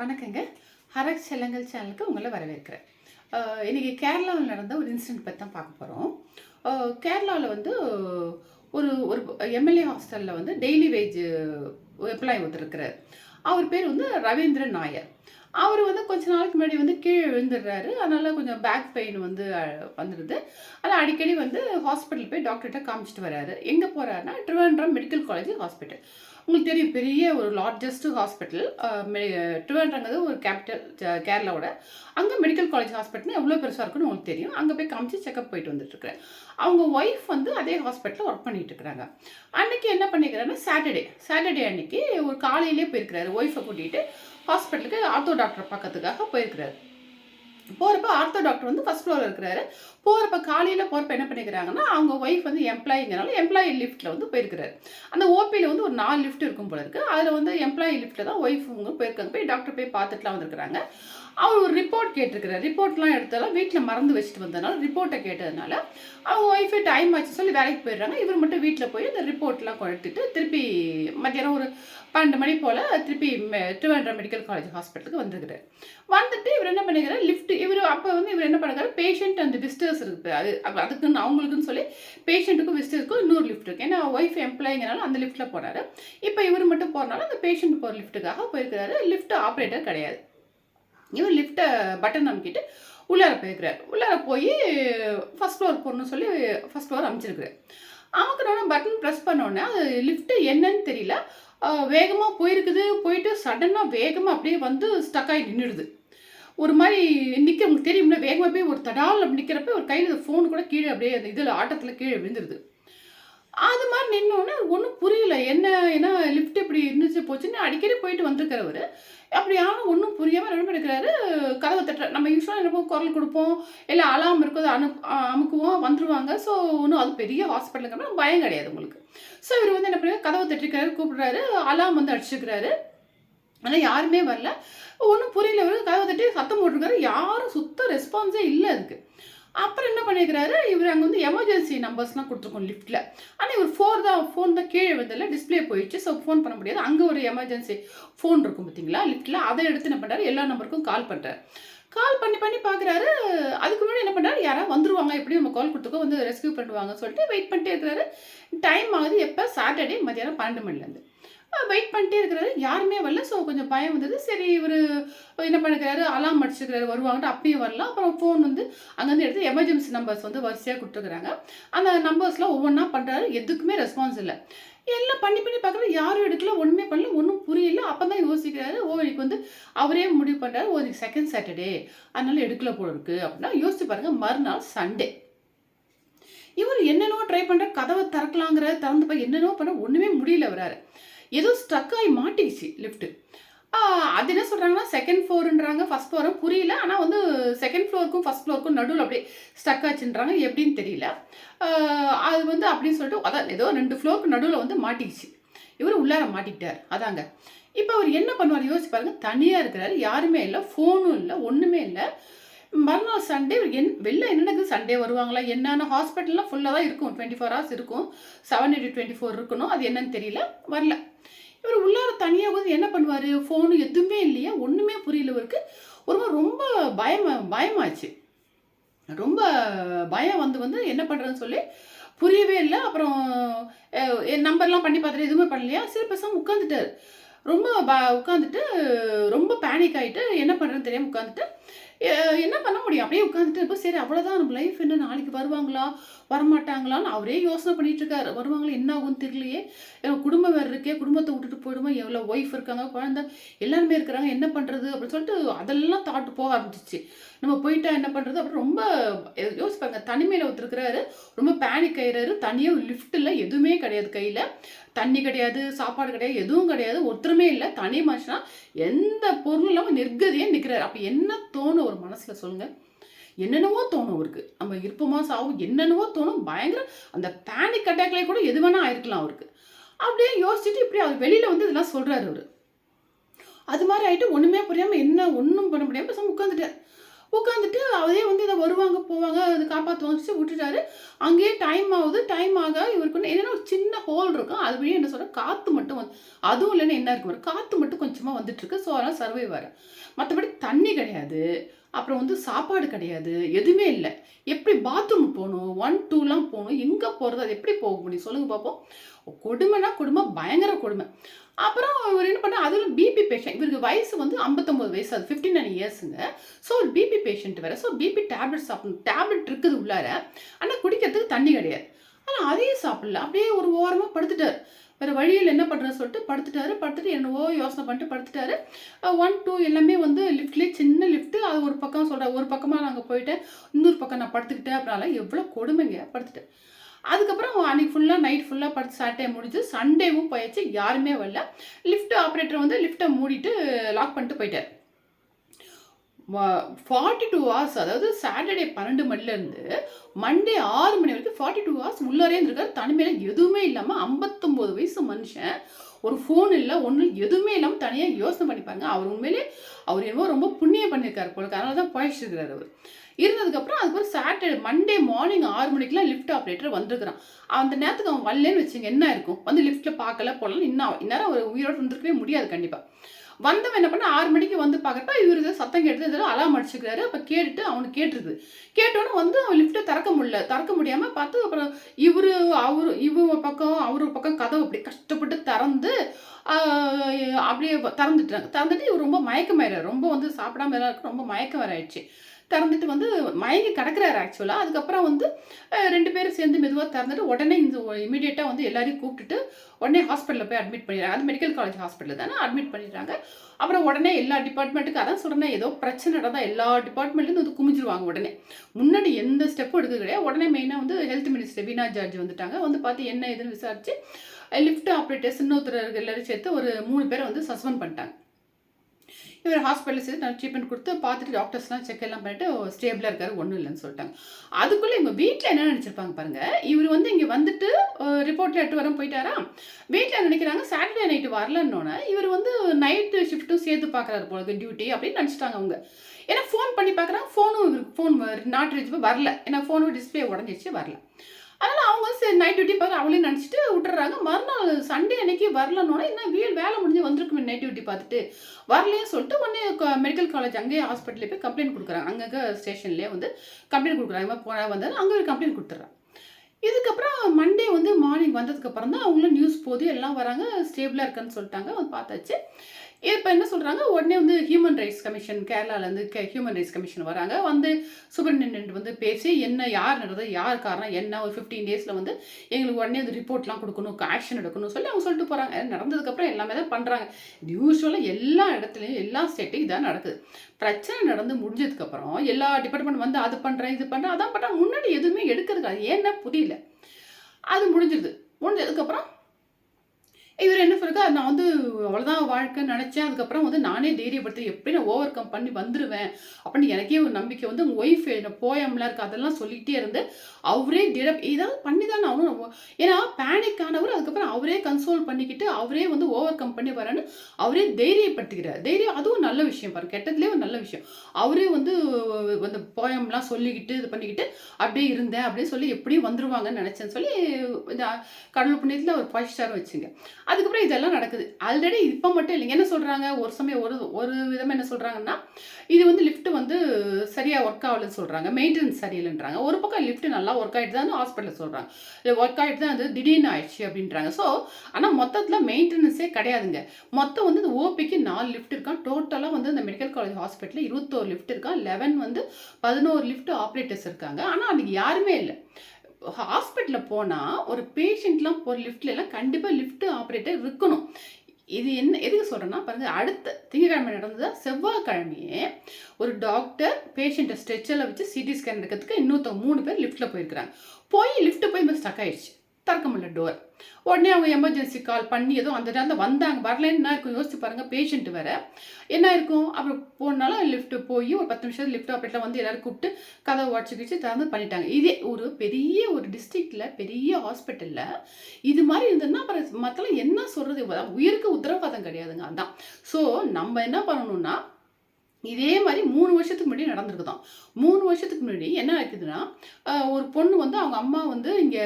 வணக்கங்க. ஹரக் செல்லங்கள் சேனலுக்கு உங்களை வரவேற்கிறேன். இன்றைக்கி இன்னைக்கு கேரளாவில் நடந்த ஒரு இன்சிடென்ட் பற்றி தான் பார்க்க போகிறோம் கேரளாவில் வந்து ஒரு ஒரு எம்எல்ஏ ஹாஸ்டலில் வந்து டெய்லி வேஜ் எம்ப்ளாயி ஒருத்தருக்கிறார் அவர் பேர் வந்து ரவீந்திரன் நாயர். அவர் வந்து கொஞ்ச நாளைக்கு முன்னாடி வந்து கீழே விழுந்துடுறாரு. அதனால் கொஞ்சம் பேக் பெயின் வந்து வந்துடுது அதனால் அடிக்கடி வந்து ஹாஸ்பிட்டல் போய் டாக்டர்கிட்ட காமிச்சிட்டு வராரு. எங்கே போகிறாருன்னா ட்ரிவாண்ட்ரம் மெடிக்கல் காலேஜ் ஹாஸ்பிட்டல் உங்களுக்கு தெரியும் பெரிய ஒரு லார்ஜஸ்ட் ஹாஸ்பிட்டல் ட்ரிவாண்ட்ரங்கிறது ஒரு கேபிட்டல் கேரளாவோட. அங்கே மெடிக்கல் காலேஜ் ஹாஸ்பிட்டல் எவ்வளோ பெருசாக இருக்குன்னு உங்களுக்கு தெரியும். அங்கே போய் காமிச்சு செக்அப் போயிட்டு வந்துட்டுருக்குறேன் அவங்க ஒய்ஃப் வந்து அதே ஹாஸ்பிட்டலில் ஒர்க் பண்ணிட்டு இருக்கிறாங்க. அன்னைக்கு என்ன பண்ணிக்கிறாருன்னா சாட்டர்டே சாட்டர்டே அன்னைக்கு ஒரு காலையிலே போயிருக்கிறாரு. ஒய்ஃபை கூட்டிகிட்டு ஹாஸ்பிட்டலுக்கு ஆர்த்தோ டாக்டர் பார்க்கறதுக்காக போயிருக்கிறாரு. போகிறப்ப ஆர்த்தோ டாக்டர் வந்து ஃபஸ்ட் ஃப்ளோர் இருக்கிறாரு. போகிறப்ப காலையில் போகிறப்ப என்ன பண்ணிக்கிறாங்கன்னா அவங்க ஒய்ஃப் வந்து எம்ப்ளாயிங்கிறனால எம்ப்ளாயி லிஃப்ட்டில் வந்து போயிருக்கிறாரு. அந்த ஓபியில் வந்து ஒரு நாலு லிஃப்ட் இருக்கும் போல இருக்குது அதில் வந்து எம்ப்ளாயி லிஃப்ட்டில் தான் ஒய்ஃப் அவங்க போயிருக்காங்க. போய் டாக்டர் போய் பார்த்துட்டுலாம் வந்திருக்கிறாங்க. அவர் ஒரு ரிப்போர்ட் கேட்டிருக்கிறார். ரிப்போர்ட்லாம் எடுத்தாலும் வீட்டில் மறந்து வச்சுட்டு வந்ததுனால ரிப்போர்ட்டை கேட்டதுனால அவங்க ஒய்ஃபு டைம் ஆச்சு சொல்லி வேலைக்கு போயிடுறாங்க. இவர் மட்டும் வீட்டில் போய் அந்த ரிப்போர்ட்லாம் கொடுத்துட்டு திருப்பி மத்தியானம் ஒரு பன்னெண்டு மணி போல் திருப்பி திருவண்ணாமலை மெடிக்கல் காலேஜ் ஹாஸ்பிட்டலுக்கு வந்துருக்கிறார். வந்துட்டு இவர் என்ன பண்ணிக்கிறார்? லிஃப்ட் இவர் அப்போ வந்து இவர் என்ன பண்ணுறாரு? பேஷண்ட் அந்த விசிட்டர்ஸ் இருக்குது அது அதுக்குன்னு அவங்களுக்குன்னு சொல்லி பேஷண்ட்டுக்கும் விசிட்டருக்கும் இன்னொரு லிஃப்ட் இருக்குது ஏன்னா ஒய்ஃப் எம்ப்ளாயிங்கிறனால அந்த லிஃப்ட்டில் போனார் இப்போ இவர் மட்டும் போகிறனால அந்த பேஷண்ட் போகிற லிஃப்ட்டுக்காக போயிருக்கிறாரு. லிஃப்ட் ஆப்ரேட்டர் கிடையாது. இவர் லிஃப்ட்டை பட்டன் அமுக்கிட்டு உள்ளார போயிருக்கிறார். உள்ளார போய் ஃபஸ்ட் ஃப்ளோர் போகணும்னு சொல்லி ஃபஸ்ட் ஃப்ளோர் அமைச்சிருக்கிறார். அமுக்கணுன்னா பட்டன் ப்ரெஸ் பண்ணோன்னே அது லிஃப்ட்டு என்னன்னு தெரியல. வேகமாக போயிருக்குது. போயிட்டு சடனாக வேகமாக அப்படியே வந்து ஸ்டக் ஆகி நின்றுடுது ஒரு மாதிரி நிற்க உங்களுக்கு தெரியும்ல வேகமாக போய் ஒரு தடால் அப்படி நிற்கிறப்ப ஒரு கையில் ஃபோன் கூட கீழே அப்படியே அந்த இதில் ஆட்டத்தில் கீழே விழுந்துருது. அது மாதிரி நின்னோடனே ஒன்றும் புரியல. என்ன ஏன்னா லிஃப்ட் இப்படி இருந்துச்சு போச்சுன்னு அடிக்கடி போயிட்டு வந்திருக்கிறவர். அப்படி ஆனால் ஒன்றும் புரியாமல் என்ன எடுக்கிறாரு கதவை தட்டுற நம்ம யூஸ்வலாக என்ன குரல் கொடுப்போம். இல்லை அலாம் இருக்கும் அதை அனு அமுக்குவோம் வந்துருவாங்க. ஸோ ஒன்றும் அது பெரிய ஹாஸ்பிட்டலுங்கிறப்ப பயம் கிடையாது உங்களுக்கு. ஸோ இவர் வந்து என்ன பண்ணுறாரு கதவை தட்டிருக்கிறாரு கூப்பிடுறாரு. அலாம் வந்து அடிச்சுக்கிறாரு. ஆனால் யாருமே வரல. ஒன்றும் புரியல கதவை தட்டி சத்தம் போட்டிருக்காரு. யாரும் சுத்த ரெஸ்பான்ஸே இல்லை அதுக்கு. அப்புறம் என்ன பண்ணிக்கிறாரு இவர் அங்கே வந்து எமர்ஜென்சி நம்பர்ஸ்லாம் கொடுத்துருக்கோம் லிஃப்ட்டில் ஆனால் இவர் ஃபோர் தான் ஃபோன் தான் கீழே வந்ததில்ல டிஸ்ப்ளே போயிடுச்சு. ஸோ ஃபோன் பண்ண முடியாது. அங்கே ஒரு எமர்ஜென்சி ஃபோன் இருக்கும் பார்த்தீங்களா லிஃப்ட்டில் அதை எடுத்து என்ன பண்ணுறாரு எல்லா நம்பருக்கும் கால் பண்ணுறாரு கால் பண்ணி பண்ணி பார்க்குறாரு அதுக்கு முன்னாடி என்ன பண்ணுறாரு யாராவது வந்துருவாங்க. எப்படி நம்ம கால் கொடுத்துக்கோ வந்து ரெஸ்க்யூ பண்ணுவாங்கன்னு சொல்லிட்டு வெயிட் பண்ணிட்டே இருக்கிறாரு. டைம் ஆகுது எப்போ? சாட்டர்டே மதியானம் பன்னெண்டு மணிலேருந்து வெயிட் பண்ணிட்டே இருக்கிறாரு. யாருமே வரல. ஸோ கொஞ்சம் பயம் வந்தது. சரி இவர் என்ன பண்ணிக்கிறாரு? அலாம் அடிச்சுக்கிறாரு. வருவாங்கட்டு அப்பயும் வரல. அப்புறம் ஃபோன் வந்து அங்கேருந்து எடுத்து எமர்ஜென்சி நம்பர்ஸ் வந்து வரிசையாக கொடுத்துருக்குறாங்க. அந்த நம்பர்ஸ்லாம் ஒவ்வொன்றா பண்ணுறாரு எதுக்குமே ரெஸ்பான்ஸ் இல்லை. எல்லாம் பண்ணி பண்ணி பார்க்குறாரு யாரும் எடுக்கல. ஒன்றுமே பண்ணல. ஒன்றும் புரியல. அப்போ தான் யோசிக்கிறாரு. ஓ இன்னைக்கு வந்து அவரே முடிவு பண்ணுறாரு ஓ இன்னைக்கு செகண்ட் சாட்டர்டே அதனால எடுக்கல போல இருக்கு அப்படின்னா யோசிச்சு பாருங்கள் மறுநாள் சண்டே இவர் என்னென்னவோ ட்ரை பண்ணுற கதவை திறக்கலாங்கிற திறந்து போய் என்னென்னவோ பண்ண ஒன்றுமே முடியல வராரு ஏதோ ஸ்ட்ரக் ஆகி மாட்டிக்கிச்சு லிஃப்ட்டு அது என்ன சொல்கிறாங்கன்னா செகண்ட் ஃப்ளோருன்றாங்க ஃபஸ்ட் ஃப்ளோரும் புரியல. ஆனால் வந்து செகண்ட் ஃப்ளோருக்கும் ஃபஸ்ட் ஃப்ளோருக்கும் நடுவில் அப்படியே ஸ்டக் ஆச்சுன்றாங்க. எப்படின்னு தெரியல. அது வந்து அப்படின்னு சொல்லிட்டு அதான் ஏதோ ரெண்டு ஃப்ளோருக்கு நடுவில் வந்து மாட்டிக்கிச்சு இவர் உள்ளார மாட்டிக்கிட்டார். அதாங்க. இப்போ அவர் என்ன பண்ணுவார்? யோசிச்சு பாருங்க. தனியாக இருக்கிறாரு. யாருமே இல்லை. ஃபோனும் இல்லை. ஒன்றுமே இல்லை. மறுநாள் சண்டே என் வெளில என்னென்னக்கு சண்டே வருவாங்களா? என்னென்ன ஹாஸ்பிட்டல்லாம் ஃபுல்லாக தான் இருக்கும். டுவெண்ட்டி ஃபோர் ஹவர்ஸ் இருக்கும். செவன் எயிட்டி டுவெண்ட்டி ஃபோர் இருக்கணும். அது என்னன்னு தெரியல. வரல. இவர் உள்ளார தனியாக வந்து என்ன பண்ணுவார்? ஃபோனு எதுவுமே இல்லையா ஒன்றுமே புரியல இவருக்கு. ஒரு மாதிரி ரொம்ப பயம் பயமாச்சு. ரொம்ப பயம் வந்து வந்து என்ன பண்ணுறதுன்னு சொல்லி புரியவே இல்லை. அப்புறம் என் நம்பர்லாம் பண்ணி பார்த்துட்டு எதுவுமே பண்ணலையா? சரி பேசாமல் உட்காந்துட்டார் ரொம்ப ப உட்காந்துட்டு ரொம்ப பேனிக் ஆகிட்டு என்ன பண்ணுறதுன்னு தெரியாமல் உட்காந்துட்டு என்ன பண்ண முடியும்? அப்படியே உட்காந்துட்டு இப்போ சரி அவ்வளோதான் நம்ம லைஃப் என்ன நாளைக்கு வருவாங்களா? வரமாட்டாங்களான்னு அவரே யோசனை பண்ணிட்டு இருக்காரு. வருவாங்களா என்ன ஆகும் தெரியலையே. எனக்கு குடும்பம் வேறு இருக்கே குடும்பத்தை விட்டுட்டு போயிடுமா? எவ்வளோ ஒய்ஃப் இருக்காங்க குழந்தை எல்லாருமே இருக்கிறாங்க என்ன பண்ணுறது அப்படின்னு சொல்லிட்டு அதெல்லாம் தாட்டு போக ஆரம்பிச்சிச்சு நம்ம போயிட்டா என்ன பண்ணுறது அப்படி ரொம்ப யோசிப்பாங்க தனிமையில் ஒருத்தருக்கிறாரு. ரொம்ப பேனிக் ஆயிடுறாரு தனியாக லிஃப்ட்டில் எதுவுமே கிடையாது கையில். தண்ணி கிடையாது சாப்பாடு கிடையாது எதுவும் கிடையாது ஒருத்தருமே இல்லை. தனி மனுஷனா எந்த பொருளும் இல்லாமல் நிர்கதியாக நிற்கிறாரு அப்போ என்ன தோணும் ஒரு மனசில் சொல்லுங்கள் என்னென்னவோ தோணும் அவருக்கு. நம்ம இருப்போமா சாவும் என்னென்னவோ தோணும். பயங்கர அந்த பேனிக் அட்டாக்லேயே கூட எது வேணால் ஆயிருக்கலாம் அவருக்கு. அப்படியே யோசிச்சுட்டு இப்படி அவர் வெளியில் வந்து இதெல்லாம் சொல்கிறாரு அவர். அது மாதிரி ஆகிட்டு ஒன்றுமே புரியாமல் என்ன ஒன்றும் பண்ண முடியாமல் உட்காந்துட்டார் உட்காந்துட்டு அதே வந்து இதை வருவாங்க போவாங்க அது காப்பாற்றுவாங்க விட்டுட்டாரு. அங்கேயே டைம் ஆகுது. டைம் ஆக இவருக்கு வந்து ஒரு சின்ன ஹோல் இருக்கும் அது வழியே என்ன சொல்ற காற்று மட்டும் வந்து அதுவும் இல்லைன்னா என்ன இருக்கும் காற்று மட்டும் கொஞ்சமாக வந்துட்டு இருக்கு. ஸோ அதனால் சர்வை வர மற்றபடி தண்ணி கிடையாது. அப்புறம் வந்து சாப்பாடு கிடையாது எதுவுமே இல்லை. எப்படி பாத்ரூம் போகணும் ஒன் டூலாம் போகணும் எங்கே போகிறது அது எப்படி போக முடியும் சொல்லுங்கள் பார்ப்போம் கொடுமைனா கொடுமை பயங்கர கொடுமை. அப்புறம் இவர் என்ன பண்ணா அதில் பிபி பேஷண்ட் இவருக்கு வயசு வந்து ஐம்பத்தொம்பது வயசு அது ஃபிஃப்டி நைன் இயர்ஸுங்க ஸோ ஒரு பிபி பேஷண்ட் வேறு. ஸோ பிபி டேப்லெட் சாப்பிடணும். டேப்லெட் இருக்குது உள்ளார. ஆனால் குடிக்கிறதுக்கு தண்ணி கிடையாது. ஆனால் அதையும் சாப்பிடல. அப்படியே ஒரு ஓரமாக படுத்துட்டார். வேறு வழியில் என்ன பண்ணுறது சொல்லிட்டு படுத்துட்டாரு. படுத்துட்டு என்னவோ யோசனை பண்ணிட்டு படுத்துட்டாரு. ஒன் டூ எல்லாமே வந்து லிஃப்ட்லேயே சின்ன லிஃப்ட்டு அது ஒரு பக்கம் சொல்கிறேன் ஒரு பக்கமாக நாங்கள் போயிட்டேன். இன்னொரு பக்கம் நான் படுத்துக்கிட்டேன். அப்படின்னால எவ்வளோ கொடுமைங்க. படுத்துட்டேன். அதுக்கப்புறம் அன்னைக்கு ஃபுல்லாக நைட் ஃபுல்லாக படுத்து சாட்டர்டே முடிஞ்சு சண்டேவும் போயாச்சு. யாருமே வரல. லிஃப்ட் ஆப்ரேட்டர் வந்து லிஃப்ட்டை மூடிட்டு லாக் பண்ணிட்டு போயிட்டார். ஃபார்ட்டி டூ ஹவர்ஸ் அதாவது சாட்டர்டே பன்னெண்டு மணிலேருந்து மண்டே ஆறு மணி வரைக்கும் ஃபார்ட்டி டூ ஹவர்ஸ் உள்ளாரே இருந்திருக்காரு. தனிமையில் எதுவுமே இல்லாமல் ஐம்பத்தொம்போது வயசு மனுஷன். ஒரு ஃபோன் இல்லை ஒன்றும் எதுவுமே இல்லாமல் தனியாக யோசனை பண்ணிப்பாங்க அவர் உண்மையிலே அவர் என்னவோ ரொம்ப புண்ணியம் பண்ணியிருக்காரு போல அதனால தான் பழச்சிருக்கிறார் அவர். இருந்ததுக்கப்புறம் அதுக்கப்புறம் சாட்டர்டே மண்டே மார்னிங் ஆறு மணிக்கெலாம் லிஃப்ட் ஆப்ரேட்டர் வந்திருக்கிறான். அந்த நேரத்துக்கு அவன் வரலன்னு வச்சுங்க என்ன இருக்கும்? வந்து லிஃப்ட்டில் பார்க்கல போடலாம் இன்னும் இந்நேரம் அவர் உயிரோடு இருந்திருக்கவே முடியாது கண்டிப்பாக வந்தவன் என்ன பண்ண ஆறு மணிக்கு வந்து பார்க்குறப்ப இவர் இதை சத்தம் கேட்டு இதில் அலாம் அடிச்சுக்கிறாரு. அப்போ கேட்டுட்டு அவனுக்கு கேட்டுருது. கேட்டோன்னே வந்து அவன் லிஃப்ட்டை திறக்க முடியல. திறக்க முடியாமல் பார்த்து அப்புறம் இவர் அவர் இவங்க பக்கம் அவர் பக்கம் கதவு அப்படி கஷ்டப்பட்டு திறந்து அப்படியே திறந்துட்டாங்க. திறந்துட்டு இவர் ரொம்ப மயக்கமாயிறாரு. ரொம்ப வந்து சாப்பிடாம இருக்கு ரொம்ப மயக்கம் வர ஆயிடுச்சு. திறந்துட்டு வந்து மயங்கி கிடக்கிறாரு ஆக்சுவலாக அதுக்கப்புறம் வந்து ரெண்டு பேரும் சேர்ந்து மெதுவாக திறந்துட்டு உடனே இந்த இமீடியட்டாக வந்து எல்லாரையும் கூப்பிட்டுட்டு உடனே ஹாஸ்பிட்டலில் போய் அட்மிட் பண்ணிடுறாங்க அது மெடிக்கல் காலேஜ் ஹாஸ்பிட்டல் தானே அட்மிட் பண்ணிடுறாங்க. அப்புறம் உடனே எல்லா டிபார்ட்மெண்ட்டுக்கு அதான் சொல்கிறேன் ஏதோ பிரச்சனை நடந்தால் எல்லா டிபார்ட்மெண்ட்லேருந்து வந்து குமிஞ்சிருவாங்க உடனே. முன்னாடி எந்த ஸ்டெப்பும் எடுக்க கிடையாது. உடனே மெயினாக வந்து ஹெல்த் மினிஸ்டர் வீணா ஜார்ஜ் வந்துட்டாங்க. வந்து பார்த்து என்ன ஏதுன்னு விசாரித்து லிஃப்ட் ஆப்ரேட்டர்ஸ் இன்னொருத்தர் எல்லாரும் சேர்த்து ஒரு மூணு பேரை வந்து சஸ்பெண்ட் பண்ணிட்டாங்க. இவர் ஹாஸ்பிட்டலில் சேர்த்து நான் ட்ரீட்மெண்ட் கொடுத்து பார்த்துட்டு டாக்டர்ஸ்லாம் செக் எல்லாம் பண்ணிட்டு ஸ்டேபிளாக இருக்காரு ஒன்றும் இல்லைன்னு சொல்லிட்டாங்க. அதுக்குள்ளே இவங்க வீட்டில் என்ன நினச்சிருப்பாங்க பாருங்கள் இவர் வந்து இங்கே வந்துட்டு ரிப்போர்ட்டில் எட்டு வரம் போயிட்டாரா? வீட்டில் நினைக்கிறாங்க சாட்டர்டே நைட்டு வரலன்னொன்னே இவர் வந்து நைட்டு ஷிஃப்ட்டும் சேர்த்து பார்க்குறாரு போல டியூட்டி அப்படின்னு நினச்சிட்டாங்க அவங்க. ஏன்னா ஃபோன் பண்ணி பார்க்குறாங்க ஃபோனும் ஃபோன் நாட் ரீச் வரல. ஏன்னா ஃபோனும் டிஸ்பிளே உடஞ்சிச்சு வரல. அதனால் அவங்க வந்து சரி நைட் டியூட்டி பார்த்து அவளையும் நினச்சிட்டு விட்டுறாங்க. மறுநாள் சண்டே அன்னைக்கு வரலன்னோட என்ன வீடு வேலை முடிஞ்சு வந்திருக்குமே நைட் டியூட்டி பார்த்துட்டு. வரலையே சொல்லிட்டு உடனே மெடிக்கல் காலேஜ் அங்கேயே ஹாஸ்பிட்டலே போய் கம்ப்ளைண்ட் கொடுக்குறாங்க. அங்கங்கே ஸ்டேஷன்லேயே வந்து கம்ப்ளைண்ட் கொடுக்குறாங்க. இந்த மாதிரி வந்தாலும் அங்கே ஒரு கம்ப்ளைண்ட் கொடுத்துட்றாங்க இதுக்கப்புறம் மண்டே வந்து மார்னிங் வந்ததுக்கப்புறம் தான் அவங்களும் நியூஸ் போது எல்லாம் வராங்க. ஸ்டேபிளாக இருக்குன்னு சொல்லிட்டாங்க. வந்து பார்த்தாச்சு. இப்போ என்ன சொல்கிறாங்க உடனே வந்து ஹியூமன் ரைட்ஸ் கமிஷன் கேரளாவிலேருந்து கே ஹியூமன் ரைட்ஸ் கமிஷன் வராங்க. வந்து சூப்பரிண்டென்டென்ட் வந்து பேசி என்ன யார் நடந்தது யார் காரணம் என்ன ஒரு ஃபிஃப்டீன் டேஸில் வந்து எங்களுக்கு உடனே வந்து ரிப்போர்ட்லாம் கொடுக்கணும் ஆக்ஷன் எடுக்கணும் சொல்லி அவங்க சொல்லிட்டு போகிறாங்க நடந்ததுக்கப்புறம் எல்லாமே தான் பண்ணுறாங்க யூஸ்வலாக எல்லா இடத்துலையும் எல்லா ஸ்டேட்டையும் இதான் நடக்குது. பிரச்சனை நடந்து முடிஞ்சதுக்கப்புறம் எல்லா டிபார்ட்மெண்ட் வந்து அது பண்ணுறேன் இது பண்ணுறேன் அதான் பண்ணுறேன் முன்னாடி எதுவுமே எடுக்கிறது கிடையாது ஏன்னா புரியல. அது முடிஞ்சிருது. முடிஞ்சதுக்கப்புறம் இவர் என்ன சொல்லுங்க நான் வந்து அவ்வளோதான் வாழ்க்கை நினச்சேன். அதுக்கப்புறம் வந்து நானே தைரியப்படுத்தி எப்படி நான் ஓவர் கம் பண்ணி வந்துடுவேன் அப்படின்னு எனக்கே ஒரு நம்பிக்கை வந்து உங்கள் ஒய்ஃப் போயம்லாம் இருக்குது அதெல்லாம் சொல்லிகிட்டே இருந்து அவரே டிரப் ஏதாவது பண்ணி தான் ஆகணும் ஏன்னா பேனிக் ஆனவர் அதுக்கப்புறம் அவரே கன்சோல் பண்ணிக்கிட்டு அவரே வந்து ஓவர் கம் பண்ணி வரேன்னு அவரே தைரியப்படுத்திக்கிறார். தைரியம் அதுவும் நல்ல விஷயம் பாருங்க கெட்டதுலேயே ஒரு நல்ல விஷயம். அவரே வந்து அந்த போயம்லாம் சொல்லிக்கிட்டு இது பண்ணிக்கிட்டு அப்படியே இருந்தேன் அப்படின்னு சொல்லி எப்படியும் வந்துருவாங்கன்னு நினச்சேன்னு சொல்லி இந்த கடவுள் புண்ணியத்தில் ஒரு ஃபைவ் ஸ்டார் வச்சுங்க. அதுக்கப்புறம் இதெல்லாம் நடக்குது. ஆல்ரெடி இப்போ மட்டும் இல்லைங்க. என்ன சொல்கிறாங்க ஒரு சமயம் ஒரு ஒரு விதமாக என்ன சொல்கிறாங்கன்னா இது வந்து லிஃப்ட்டு வந்து சரியாக ஒர்க் ஆகலன்னு சொல்கிறாங்க மெயின்டெனன்ஸ் சரியில்லைன்றாங்க. ஒரு பக்கம் லிஃப்ட் நல்லா ஒர்க் ஆகிட்டு தான் ஹாஸ்பிட்டலில் சொல்கிறாங்க இல்லை ஒர்க் ஆகிட்டு தான் அது திடீர்னு ஆயிடுச்சு அப்படின்றாங்க. ஸோ ஆனால் மொத்தத்தில் மெயின்டெனன்ஸே கிடையாதுங்க. மொத்தம் வந்து இந்த ஓபிக்கு நாலு லிஃப்ட் இருக்கான். டோட்டலாக வந்து இந்த மெடிக்கல் காலேஜ் ஹாஸ்பிட்டலில் இருபத்தோரு லிஃப்ட் இருக்கான். லெவன் வந்து பதினோரு லிஃப்ட் ஆப்ரேட்டர்ஸ் இருக்காங்க. ஆனால் அன்றைக்கி யாருமே இல்லை. ஹாஸ்பிட்டலில் போனால் ஒரு பேஷண்ட்லாம் போகிற லிஃப்ட்லலாம் கண்டிப்பாக லிஃப்ட் ஆப்ரேட்டர் இருக்கணும். இது என்ன எதுக்கு சொல்கிறேன்னா பாருங்க அடுத்த திங்கக்கிழமை நடந்ததாக செவ்வாய்க்கிழமையே ஒரு டாக்டர் பேஷண்ட்டை ஸ்ட்ரெச்சரில் வச்சு சிடி ஸ்கேன் எடுக்கிறதுக்கு இன்னொருத்தவங்க மூணு பேர் லிஃப்ட்டில் போயிருக்கிறாங்க. போய் லிஃப்ட்டு போய் ஸ்டக் ஆயிடுச்சு. திறக்க முடியல டோர் உடனே அவங்க எமர்ஜென்சி கால் பண்ணி ஏதோ அந்த நேரத்தில் வந்தாங்க. வரலன்னு என்ன இருக்கும்? யோசிச்சு பாருங்கள் பேஷண்ட் வேற. என்ன இருக்கும்? அப்புறம் போனாலும் லிஃப்ட் போய் ஒரு பத்து நிமிஷம் லிஃப்ட் ஆப்ரேட்டில் வந்து எல்லோரும் கூப்பிட்டு கதவை உடச்சு கிச்சு திறந்து பண்ணிட்டாங்க. இதே ஒரு பெரிய ஒரு டிஸ்ட்ரிக்டில் பெரிய ஹாஸ்பிட்டலில் இது மாதிரி இருந்ததுன்னா அப்புறம் மற்றெல்லாம் என்ன சொல்கிறது உயிருக்கு உத்தரவாதம் கிடையாதுங்க. அதான். ஸோ நம்ம என்ன பண்ணணும்னா இதே மாதிரி மூணு வருஷத்துக்கு முன்னாடி நடந்திருக்குதான். மூணு வருஷத்துக்கு முன்னாடி என்ன ஆக்குதுன்னா ஒரு பொண்ணு வந்து அவங்க அம்மா வந்து இங்கே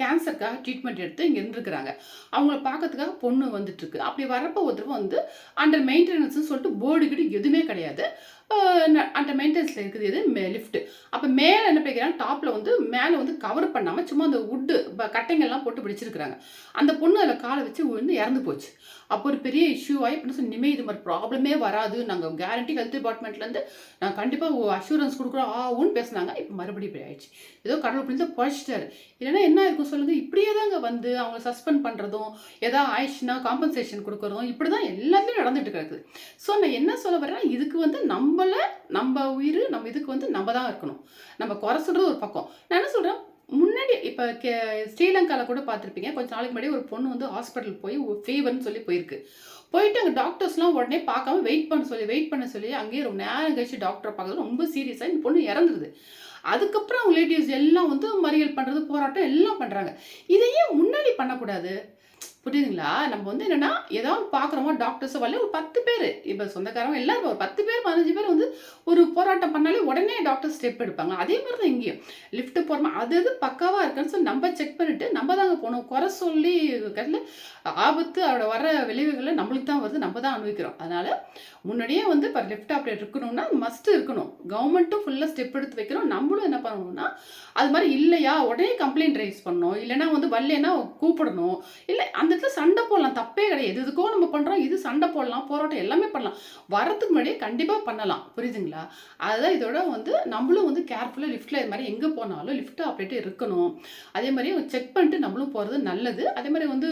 கேன்சருக்காக ட்ரீட்மெண்ட் எடுத்து இங்கே இருந்துருக்குறாங்க. அவங்கள பார்க்கறதுக்காக பொண்ணு வந்துட்டு இருக்கு. அப்படி வரப்போ ஒருத்தர் வந்து அண்டர் மெயின்டெனன்ஸ்னு சொல்லிட்டு போர்டு கிட்ட எதுவுமே கிடையாது. அந்த மெயின்டெனன்ஸில் இருக்குது எது? லிஃப்ட்டு அப்போ மேலே என்ன பண்ணிக்கிறாங்க? டாப்பில் வந்து மேலே வந்து கவர் பண்ணாமல் சும்மா அந்த வுட்டு கட்டைங்கள்லாம் போட்டு பிடிச்சிருக்கிறாங்க. அந்த பொண்ணு அதில் காலை வச்சு விழுந்து இறந்து போச்சு. அப்போ ஒரு பெரிய இஷ்யூ ஆகி அப்படின்னு சொல்லி இனிமேல் இது மாதிரி ப்ராப்ளமே வராது. நாங்கள் கேரண்டி ஹெல்த் டிபார்ட்மெண்ட்லேருந்து நாங்கள் கண்டிப்பாக அஷூரன்ஸ் கொடுக்குறோம். ஆகும்னு பேசுனாங்க. இப்போ மறுபடியும் இப்படி ஆயிடுச்சு. ஏதோ கடவுள் புரிந்து பழிச்சிட்டாரு. இல்லைன்னா என்ன இருக்கும் சொல்லுங்கள் இப்படியே தாங்க வந்து அவங்களை சஸ்பெண்ட் பண்ணுறதும் ஏதாவது ஆயிடுச்சுன்னா காம்பன்சேஷன் கொடுக்குறதும் இப்படி தான் எல்லாமே நடந்துட்டு கிடக்குது. ஸோ நான் என்ன சொல்ல வரேன்னா இதுக்கு வந்து நம்மளை நம்ம உயிர் நம்ம இதுக்கு வந்து நம்ம தான் இருக்கணும். நம்ம குறை சொல்கிறது ஒரு பக்கம். நான் என்ன சொல்கிறேன் முன்னாடி இப்போ கே ஸ்ரீலங்காவில் கூட பார்த்துருப்பீங்க. கொஞ்சம் நாளைக்கு முன்னாடி ஒரு பொண்ணு வந்து ஹாஸ்பிட்டல் போய் ஃபீவர்னு சொல்லி போயிருக்கு. போயிட்டு அங்கே டாக்டர்ஸ்லாம் உடனே பார்க்காம வெயிட் பண்ண சொல்லி வெயிட் பண்ண சொல்லி அங்கேயே ரொம்ப நேரம் கழிச்சு டாக்டரை பார்க்கறது ரொம்ப சீரியஸாக இந்த பொண்ணு இறந்துருது. அதுக்கப்புறம் அவங்க ரிலேட்டிவ்ஸ் எல்லாம் வந்து மறியல் பண்ணுறது போராட்டம் எல்லாம் பண்ணுறாங்க இதையே முன்னாடி பண்ணக்கூடாது. புரியுதுங்களா? நம்ம வந்து என்னன்னா ஏதாவது பார்க்குறோமோ டாக்டர்ஸோ வரல ஒரு பத்து பேர். இப்போ சொந்தக்காரங்க எல்லாரும் ஒரு பத்து பேர் பதினஞ்சு பேர் வந்து ஒரு போராட்டம் பண்ணாலே உடனே டாக்டர் ஸ்டெப் எடுப்பாங்க. அதே மாதிரி தான் இங்கேயும். லிஃப்ட் போகிறோமா அது அது பக்காவாக இருக்குன்னு சொல்லி நம்ம செக் பண்ணிட்டு நம்ம தாங்க போகணும். குறை சொல்லி கடையில் ஆபத்து அதோட வர விளைவுகளை நம்மளுக்கு தான் வருது நம்ம தான் அனுபவிக்கிறோம். அதனால முன்னாடியே வந்து இப்போ லிஃப்ட் ஆப்ரேட் இருக்கணும்னா மஸ்ட் இருக்கணும். கவர்மெண்ட்டும் ஃபுல்லாக ஸ்டெப் எடுத்து வைக்கிறோம். நம்மளும் என்ன பண்ணணும்னா அது மாதிரி இல்லையா? உடனே கம்ப்ளைண்ட் ரைஸ் பண்ணணும். இல்லைன்னா வந்து வரலன்னா கூப்பிடணும். இல்லை அந்த இடத்துல சண்டை போடலாம். தப்பே கிடையாது. எதுக்கோ நம்ம பண்ணுறோம் இது சண்டை போடலாம். போராட்டம் எல்லாமே பண்ணலாம். வரதுக்கு முன்னாடியே கண்டிப்பாக பண்ணலாம். புரியுதுங்களா? அதுதான் இதோட வந்து நம்மளும் வந்து கேர்ஃபுல்லாக லிஃப்ட்டில் இது மாதிரி எங்கே போனாலும் லிஃப்ட் ஆப்ரேட்டர் இருக்கணும். அதே மாதிரி செக் பண்ணிட்டு நம்மளும் போகிறது நல்லது. அதே மாதிரி வந்து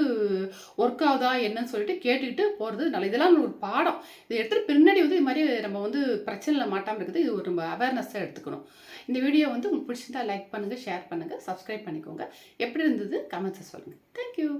ஒர்க் ஆகுதா என்னன்னு சொல்லிட்டு கேட்டுக்கிட்டு போகிறது நல்லது. இதெல்லாம் ஒரு பாடம். இதை எடுத்துகிட்டு பின்னாடி வந்து இது மாதிரி நம்ம வந்து பிரச்சனையில் மாட்டாமல் இருக்குது இது ஒரு நம்ம அவேர்னஸாக எடுத்துக்கணும். இந்த வீடியோ வந்து உங்களுக்கு பிடிச்சிருந்தா லைக் பண்ணுங்கள் ஷேர் பண்ணுங்கள் சப்ஸ்கிரைப் பண்ணிக்கோங்க. எப்படி இருந்தது? கமெண்ட்ஸை சொல்லுங்கள் தேங்க்யூ